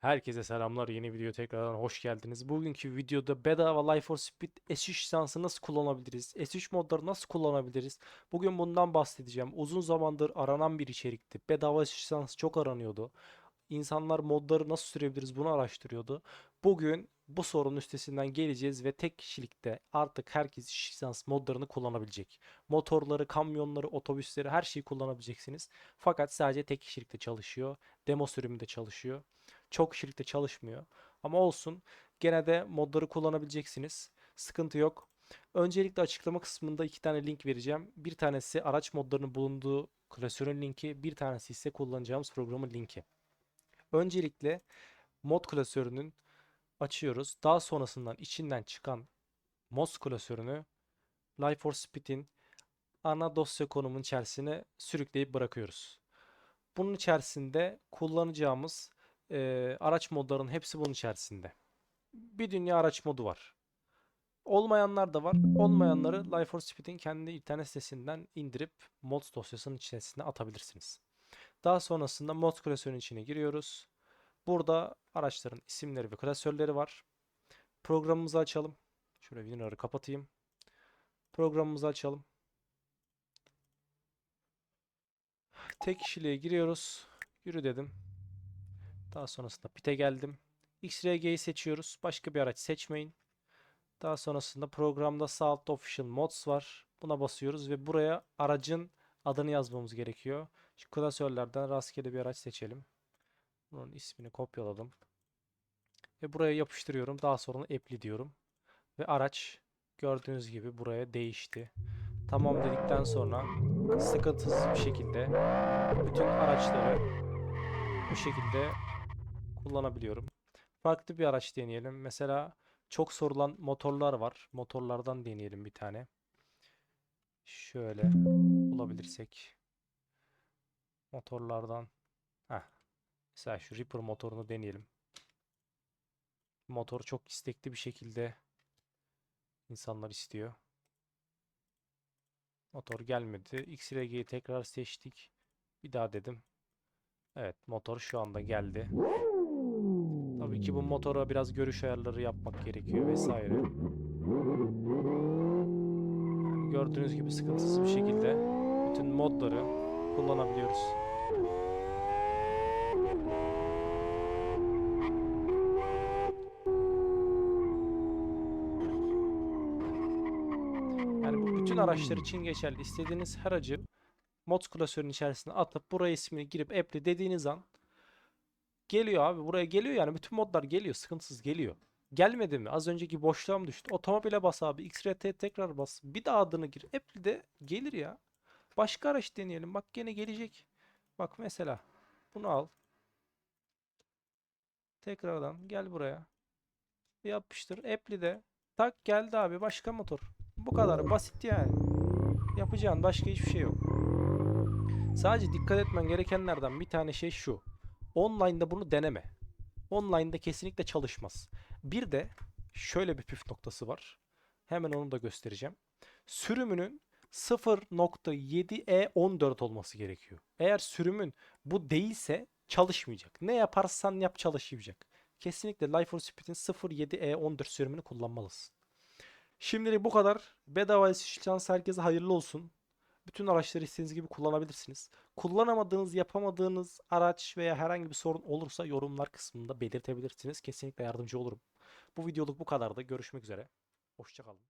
Herkese selamlar. Yeni video tekrardan hoş geldiniz. Bugünkü videoda bedava Life for Speed S3 lisansı nasıl kullanabiliriz? S3 modları nasıl kullanabiliriz? Bugün bundan bahsedeceğim. Uzun zamandır aranan bir içerikti. Bedava S3 lisansı çok aranıyordu. İnsanlar modları nasıl sürebiliriz bunu araştırıyordu. Bugün bu sorunun üstesinden geleceğiz ve tek kişilikte artık herkes S3 lisans modlarını kullanabilecek. Motorları, kamyonları, otobüsleri her şeyi kullanabileceksiniz. Fakat sadece tek kişilikte çalışıyor. Demo sürümünde çalışıyor. Çok kişilikte çalışmıyor. Ama olsun. Gene de modları kullanabileceksiniz. Sıkıntı yok. Öncelikle açıklama kısmında iki tane link vereceğim. Bir tanesi araç modlarının bulunduğu klasörün linki, bir tanesi ise kullanacağımız programın linki. Öncelikle mod klasörünün açıyoruz. Daha sonrasından içinden çıkan mod klasörünü Life for Speed'in ana dosya konumun içerisine sürükleyip bırakıyoruz. Bunun içerisinde kullanacağımız e, araç modlarının hepsi bunun içerisinde. Bir dünya araç modu var. Olmayanlar da var. Olmayanları Life for Speed'in kendi internet sitesinden indirip mods dosyasının içerisine atabilirsiniz. Daha sonrasında mod klasörünün içine giriyoruz. Burada araçların isimleri ve klasörleri var. Programımızı açalım. Şöyle winrar'ı kapatayım. Programımızı açalım. Tek kişiliğe giriyoruz. Yürü dedim. Daha sonrasında pit'e geldim. XRG'yi seçiyoruz. Başka bir araç seçmeyin. Daha sonrasında programda sağ Official Mods var. Buna basıyoruz ve buraya aracın adını yazmamız gerekiyor. Şu klasörlerden rastgele bir araç seçelim. Bunun ismini kopyaladım. Ve buraya yapıştırıyorum. Daha sonra apply diyorum. Ve araç gördüğünüz gibi buraya değişti. Tamam dedikten sonra sıkıntısız bir şekilde bütün araçları bu şekilde kullanabiliyorum. Farklı bir araç deneyelim. Mesela çok sorulan motorlar var. Motorlardan deneyelim bir tane. Şöyle bulabilirsek. Motorlardan. Heh. Mesela şu Reaper motorunu deneyelim. Motor çok istekli bir şekilde insanlar istiyor. Motor gelmedi. XRG'yi tekrar seçtik. Bir daha dedim. Evet motor şu anda geldi. Tabii ki bu motora biraz görüş ayarları yapmak gerekiyor vesaire. Gördüğünüz gibi sıkıntısız bir şekilde bütün modları kullanabiliyoruz. Yani bu bütün araçlar için geçerli. İstediğiniz her aracı mod klasörünün içerisine atıp buraya ismini girip apply dediğiniz an geliyor abi. Buraya geliyor yani. Bütün modlar geliyor. Sıkıntısız geliyor. Gelmedi mi? Az önceki boşluğa mı düştü? Otomobile bas abi. XRT tekrar bas. Bir daha adını gir. Apply de gelir ya. Başka araç deneyelim. Bak gene gelecek. Bak mesela. Bunu al. Tekrardan gel buraya. Yapıştır. Apply de. Tak geldi abi. Başka motor. Bu kadar basit yani. Yapacağın başka hiçbir şey yok. Sadece dikkat etmen gerekenlerden bir tane şey şu. Online'da bunu deneme. Online'da kesinlikle çalışmaz. Bir de şöyle bir püf noktası var. Hemen onu da göstereceğim. Sürümünün 0.7E14 olması gerekiyor. Eğer sürümün bu değilse çalışmayacak. Ne yaparsan yap çalışmayacak. Kesinlikle Life for Speed'in 0.7E14 sürümünü kullanmalısın. Şimdilik bu kadar. Bedava şans herkese hayırlı olsun. Bütün araçları istediğiniz gibi kullanabilirsiniz. Kullanamadığınız, yapamadığınız araç veya herhangi bir sorun olursa yorumlar kısmında belirtebilirsiniz. Kesinlikle yardımcı olurum. Bu videoluk bu kadardı. Görüşmek üzere. Hoşçakalın.